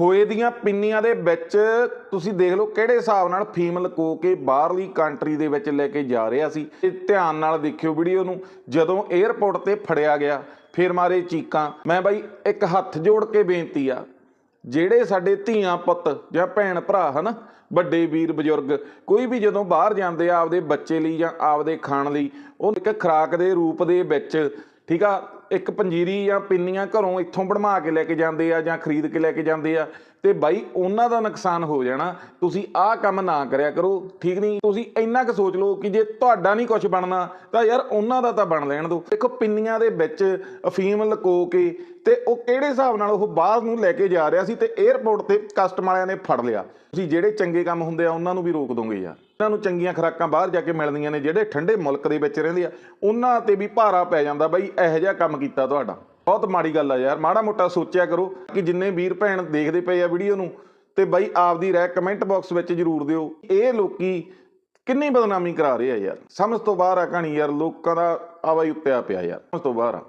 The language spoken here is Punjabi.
ਖੋਏ ਦੀਆਂ ਪਿੰਨੀਆਂ ਦੇ ਵਿੱਚ ਤੁਸੀਂ ਦੇਖ ਲਓ ਕਿਹੜੇ ਹਿਸਾਬ ਨਾਲ ਫੀਮ ਲਕੋ ਕੇ ਬਾਹਰਲੀ ਕੰਟਰੀ ਦੇ ਵਿੱਚ ਲੈ ਕੇ ਜਾ ਰਿਹਾ ਸੀ। ਇਹ ਧਿਆਨ ਨਾਲ ਦੇਖਿਓ ਵੀਡੀਓ ਨੂੰ, ਜਦੋਂ 에ਅਰਪੋਰਟ ਤੇ ਫੜਿਆ ਗਿਆ, ਫਿਰ ਮਾਰੇ ਚੀਕਾਂ। ਮੈਂ ਬਾਈ ਇੱਕ ਹੱਥ ਜੋੜ ਕੇ ਬੇਨਤੀ ਆ, ਜਿਹੜੇ ਸਾਡੇ ਧੀਆਂ ਪੁੱਤ ਜਾਂ ਭੈਣ ਭਰਾ ਹਨ, ਵੱਡੇ ਵੀਰ ਬਜ਼ੁਰਗ, ਕੋਈ ਵੀ ਜਦੋਂ ਬਾਹਰ ਜਾਂਦੇ ਆ ਆਪਦੇ ਬੱਚੇ ਲਈ ਜਾਂ ਆਪਦੇ ਖਾਣ ਲਈ, ਉਹ ਇੱਕ ਖੁਰਾਕ ਦੇ ਰੂਪ ਦੇ ਵਿੱਚ, ਠੀਕ ਆ ਇੱਕ ਪੰਜੀਰੀ ਜਾਂ ਪਿੰਨੀਆਂ ਘਰੋਂ ਇੱਥੋਂ ਬਣਵਾ ਕੇ ਲੈ ਕੇ ਜਾਂਦੇ ਆ ਜਾਂ ਖਰੀਦ ਕੇ ਲੈ ਕੇ ਜਾਂਦੇ ਆ, ਤੇ ਬਾਈ ਉਹਨਾਂ ਦਾ ਨੁਕਸਾਨ ਹੋ ਜਾਣਾ। ਤੁਸੀਂ ਆਹ ਕੰਮ ਨਾ ਕਰਿਆ ਕਰੋ, ਠੀਕ ਨਹੀਂ? ਤੁਸੀਂ ਇੰਨਾ ਕੁ ਸੋਚ ਲਓ ਕਿ ਜੇ ਤੁਹਾਡਾ ਨਹੀਂ ਕੁਝ ਬਣਨਾ, ਤਾਂ ਯਾਰ ਉਹਨਾਂ ਦਾ ਤਾਂ ਬਣ ਲੈਣ ਦਿਓ ਦੇਖੋ, ਪਿੰਨੀਆਂ ਦੇ ਵਿੱਚ ਅਫੀਮ ਲਕੋ ਕੇ ਤੇ ਉਹ ਕਿਹੜੇ ਹਿਸਾਬ ਨਾਲ ਉਹ ਬਾਹਰ ਨੂੰ ਲੈ ਕੇ ਜਾ ਰਿਹਾ ਸੀ ਤੇ 에ਅਰਪੋਰਟ ਤੇ ਕਸਟਮ ਵਾਲਿਆਂ ਨੇ ਫੜ ਲਿਆ। ਤੁਸੀਂ ਜਿਹੜੇ ਚੰਗੇ ਕੰਮ ਹੁੰਦੇ ਆ, ਉਹਨਾਂ ਨੂੰ ਵੀ ਰੋਕ ਦੋਗੇ ਯਾਰ। ਇਹਨਾਂ ਨੂੰ ਚੰਗੀਆਂ ਖੁਰਾਕਾਂ ਬਾਹਰ ਜਾ ਕੇ ਮਿਲਦੀਆਂ ਨੇ, ਜਿਹੜੇ ਠੰਡੇ ਮੁਲਕ ਦੇ ਵਿੱਚ ਰਹਿੰਦੇ ਆ, ਉਹਨਾਂ ਤੇ ਵੀ ਭਾਰਾ ਪੈ ਜਾਂਦਾ ਬਾਈ, ਇਹੋ ਜਿਹਾ ਕੰਮ ਕੀਤਾ ਤੁਹਾਡਾ। ਬਹੁਤ ਮਾੜੀ ਗੱਲ ਆ ਯਾਰ, ਮਾੜਾ ਮੋਟਾ ਸੋਚਿਆ ਕਰੋ ਕਿ ਜਿੰਨੇ ਵੀਰ ਭੈਣ ਦੇਖਦੇ ਪਏ ਆ ਵੀਡੀਓ ਨੂੰ, ਤੇ ਬਾਈ ਆਪਦੀ ਰਾਏ ਕਮੈਂਟ ਬਾਕਸ ਵਿੱਚ ਜਰੂਰ ਦਿਓ। ਇਹ ਲੋਕੀ ਕਿੰਨੀ ਬਦਨਾਮੀ ਕਰਾ ਰਹੇ ਆ ਯਾਰ। ਸਮਝ ਤੋਂ ਬਾਹਰ ਆ ਕਹਾਣੀ ਯਾਰ, ਲੋਕਾਂ ਦਾ ਆਵਾਈ ਉੱਤੇ ਆ ਪਿਆ ਯਾਰ। ਸਮਝ ਤੋਂ ਬਾਹਰ ਆ।